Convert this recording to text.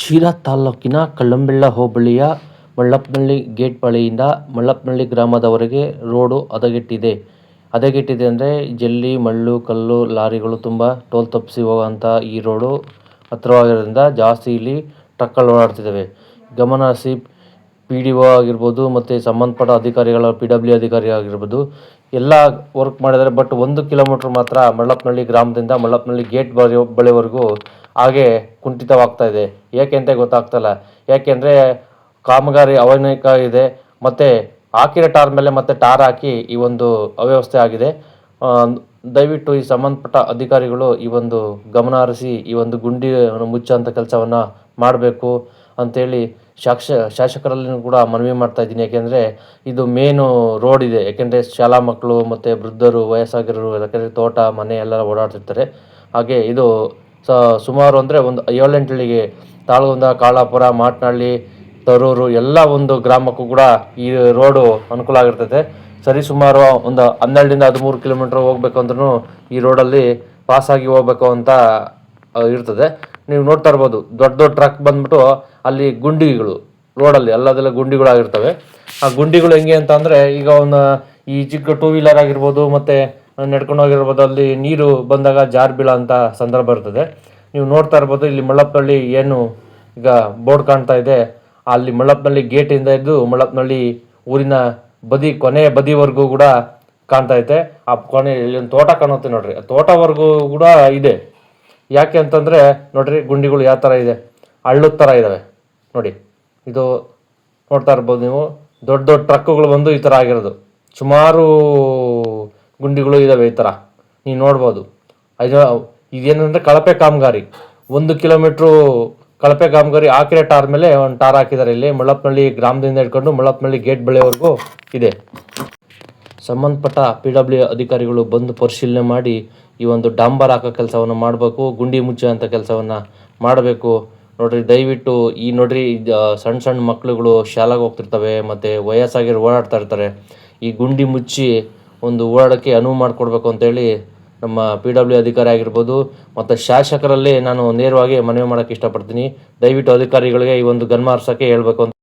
ಶಿರಾ ತಾಲ್ಲೂಕಿನ ಕಳ್ಳಂಬೆಳ್ಳ ಹೋಬಳಿಯ ಮಳ್ಳಪ್ಪನಹಳ್ಳಿ ಗೇಟ್ ಬಳಿಯಿಂದ ಮಳ್ಳಪ್ಪನಹಳ್ಳಿ ಗ್ರಾಮದವರೆಗೆ ರೋಡು ಹದಗೆಟ್ಟಿದೆ. ಹದಗೆಟ್ಟಿದೆ ಅಂದರೆ ಜಲ್ಲಿ, ಮಳ್ಳು, ಕಲ್ಲು, ಲಾರಿಗಳು ತುಂಬ ಟೋಲ್ ತಪ್ಪಿಸಿ ಹೋಗುವಂಥ ಈ ರೋಡು ಹತ್ತಿರವಾಗಿರೋದ್ರಿಂದ ಜಾಸ್ತಿ ಇಲ್ಲಿ ಟ್ರಕ್ಗಳು ಓಡಾಡ್ತಿದ್ದಾವೆ ಗಮನ ಪಿ ಡಿ ಒ ಆಗಿರ್ಬೋದು ಮತ್ತು ಸಂಬಂಧಪಟ್ಟ ಅಧಿಕಾರಿಗಳ ಪಿ ಡಬ್ಲ್ಯೂ ಅಧಿಕಾರಿ ಆಗಿರ್ಬೋದು, ಎಲ್ಲ ವರ್ಕ್ ಮಾಡಿದ್ದಾರೆ. ಬಟ್ ಒಂದು ಕಿಲೋಮೀಟ್ರ್ ಮಾತ್ರ ಮಳ್ಳಪ್ಪನಹಳ್ಳಿ ಗ್ರಾಮದಿಂದ ಮಳ್ಳಪ್ಪನಹಳ್ಳಿ ಗೇಟ್ ಬಳಿ, ಬಳಿವರೆಗೂ ಹಾಗೆ ಕುಂಠಿತವಾಗ್ತಾ ಇದೆ. ಏಕೆ ಅಂತ ಗೊತ್ತಾಗ್ತಾಯಿಲ್ಲ ಯಾಕೆಂದರೆ ಕಾಮಗಾರಿ ಅವೈಜ್ಞಾನಿಕ ಇದೆ. ಮತ್ತು ಹಾಕಿರೋ ಟಾರ್ ಮೇಲೆ ಮತ್ತೆ ಟಾರ್ ಹಾಕಿ ಈ ಒಂದು ಅವ್ಯವಸ್ಥೆ ಆಗಿದೆ. ದಯವಿಟ್ಟು ಈ ಸಂಬಂಧಪಟ್ಟ ಅಧಿಕಾರಿಗಳು ಈ ಒಂದು ಗಮನ ಹರಿಸಿ ಈ ಒಂದು ಗುಂಡಿ ಮುಚ್ಚುವಂಥ ಕೆಲಸವನ್ನು ಮಾಡಬೇಕು. ಅಂತೇಳಿ ಶಾಕ್ಷ ಶಾಸಕರಲ್ಲಿ ಕೂಡ ಮನವಿ ಮಾಡ್ತಾ ಇದ್ದೀನಿ. ಯಾಕೆಂದರೆ ಇದು ಮೇನು ರೋಡ್ ಇದೆ. ಯಾಕೆಂದರೆ ಶಾಲಾ ಮಕ್ಕಳು ಮತ್ತು ವೃದ್ಧರು, ವಯಸ್ಸಾಗಿರೋರು, ಯಾಕೆಂದರೆ ತೋಟ, ಮನೆ ಎಲ್ಲ ಓಡಾಡ್ತಿರ್ತಾರೆ. ಹಾಗೆ ಇದು ಸ, ಸುಮಾರು ಅಂದರೆ ಒಂದು ಏಳೆಂಟು ಹಳ್ಳಿಗೆ ತಾಳಗುಂದ, ಕಾಳಾಪುರ ಮಾಟ್ನಳ್ಳಿ ತರೂರು ಎಲ್ಲ ಒಂದು ಗ್ರಾಮಕ್ಕೂ ಕೂಡ ಈ ರೋಡು ಅನುಕೂಲ ಆಗಿರ್ತದೆ ಸರಿ ಸುಮಾರು ಒಂದು ಹನ್ನೆರಡರಿಂದ ಹದಿಮೂರು ಕಿಲೋಮೀಟ್ರ್ ಹೋಗ್ಬೇಕು ಅಂದ್ರೂ ಈ ರೋಡಲ್ಲಿ ಪಾಸಾಗಿ ಹೋಗ್ಬೇಕು ಅಂತ ಇರ್ತದೆ. ನೀವು ನೋಡ್ತಾ ಇರ್ಬೋದು, ದೊಡ್ಡ ದೊಡ್ಡ ಟ್ರಕ್ ಬಂದ್ಬಿಟ್ಟು ಅಲ್ಲಿ ಗುಂಡಿಗಳು ರೋಡಲ್ಲಿ ಎಲ್ಲದೆಲ್ಲ ಗುಂಡಿಗಳಾಗಿರ್ತವೆ. ಆ ಗುಂಡಿಗಳು ಹೆಂಗೆ ಅಂತ ಅಂದರೆ ಈಗ ಒಂದು, ಈ ಚಿಕ್ಕ ಟೂ ವೀಲರ್ ಆಗಿರ್ಬೋದು, ಮತ್ತು ನಡ್ಕೊಂಡು ಹೋಗಿರ್ಬೋದು, ಅಲ್ಲಿ ನೀರು ಬಂದಾಗ ಜಾರ್ ಅಂತ ಸಂದರ್ಭ ಇರ್ತದೆ. ನೀವು ನೋಡ್ತಾ ಇರ್ಬೋದು, ಇಲ್ಲಿ ಮಳ್ಳಪ್ಪನಹಳ್ಳಿ ಏನು ಈಗ ಬೋರ್ಡ್ ಕಾಣ್ತಾ ಇದೆ. ಅಲ್ಲಿ ಮಳ್ಳಪ್ಪನಹಳ್ಳಿ ಗೇಟಿಂದ ಇದ್ದು ಮಳ್ಳಪ್ಪನಹಳ್ಳಿ ಊರಿನ ಬದಿ ಕೊನೆಯ ಬದಿವರೆಗೂ ಕೂಡ ಕಾಣ್ತಾ ಐತೆ. ಆ ಕೊನೆ, ಇಲ್ಲಿ ಒಂದು ತೋಟ ಕಾಣುತ್ತೆ ನೋಡ್ರಿ. ಆ ತೋಟವರೆಗೂ ಕೂಡ ಇದೆ. ಯಾಕೆ ಅಂತಂದರೆ ನೋಡ್ರಿ ಗುಂಡಿಗಳು ಯಾವ ಥರ ಇದೆ, ಹಳ್ಳದ ಥರ ಇದ್ದಾವೆ ನೋಡಿ, ಇದು ನೋಡ್ತಾ ಇರ್ಬೋದು ನೀವು, ದೊಡ್ಡ ದೊಡ್ಡ ಟ್ರಕ್ಗಳು ಬಂದು ಈ ಥರ ಆಗಿರೋದು. ಸುಮಾರು ಗುಂಡಿಗಳು ಇದ್ದಾವೆ ಈ ಥರ ನೀವು ನೋಡ್ಬೋದು. ಇದು, ಇದೇನಂದರೆ ಕಳಪೆ ಕಾಮಗಾರಿ. ಒಂದು ಕಿಲೋಮೀಟ್ರು ಕಳಪೆ ಕಾಮಗಾರಿ ಹಾಕಿರೋ ಟಾರ್ ಮೇಲೆ ಒಂದು ಟಾರ್ ಹಾಕಿದ್ದಾರೆ ಇಲ್ಲಿ ಮುಳ್ಳಪ್ಪನಹಳ್ಳಿ ಗ್ರಾಮದಿಂದ ಹಿಡ್ಕೊಂಡು ಮುಳ್ಳಪ್ಪನಹಳ್ಳಿ ಗೇಟ್ ಬೆಳೆಯವರೆಗೂ ಇದೆ. ಸಂಬಂಧಪಟ್ಟ ಪಿ ಡಬ್ಲ್ಯೂ ಅಧಿಕಾರಿಗಳು ಬಂದು ಪರಿಶೀಲನೆ ಮಾಡಿ ಈ ಒಂದು ಡಾಂಬರ್ ಹಾಕೋ ಕೆಲಸವನ್ನು ಮಾಡಬೇಕು, ಗುಂಡಿ ಮುಚ್ಚುವಂಥ ಕೆಲಸವನ್ನು ಮಾಡಬೇಕು. ನೋಡ್ರಿ, ದಯವಿಟ್ಟು ಈ ನೋಡ್ರಿ ಸಣ್ಣ ಸಣ್ಣ ಮಕ್ಕಳುಗಳು ಶಾಲೆಗೆ ಹೋಗ್ತಿರ್ತವೆ, ಮತ್ತು ವಯಸ್ಸಾಗಿರೋ ಓಡಾಡ್ತಾ ಇರ್ತಾರೆ. ಈ ಗುಂಡಿ ಮುಚ್ಚಿ ಒಂದು ಓಡಾಡೋಕ್ಕೆ ಅನುವು ಮಾಡಿಕೊಡ್ಬೇಕು ಅಂತೇಳಿ ನಮ್ಮ ಪಿ ಡಬ್ಲ್ಯೂ ಅಧಿಕಾರಿ ಆಗಿರ್ಬೋದು, ಮತ್ತು ಶಾಸಕರಲ್ಲಿ ನಾನು ನೇರವಾಗಿ ಮನವಿ ಮಾಡೋಕ್ಕೆ ಇಷ್ಟಪಡ್ತೀನಿ. ದಯವಿಟ್ಟು ಅಧಿಕಾರಿಗಳಿಗೆ ಈ ಒಂದು ಹೇಳಬೇಕು ಹೇಳ್ಬೇಕು ಅಂತ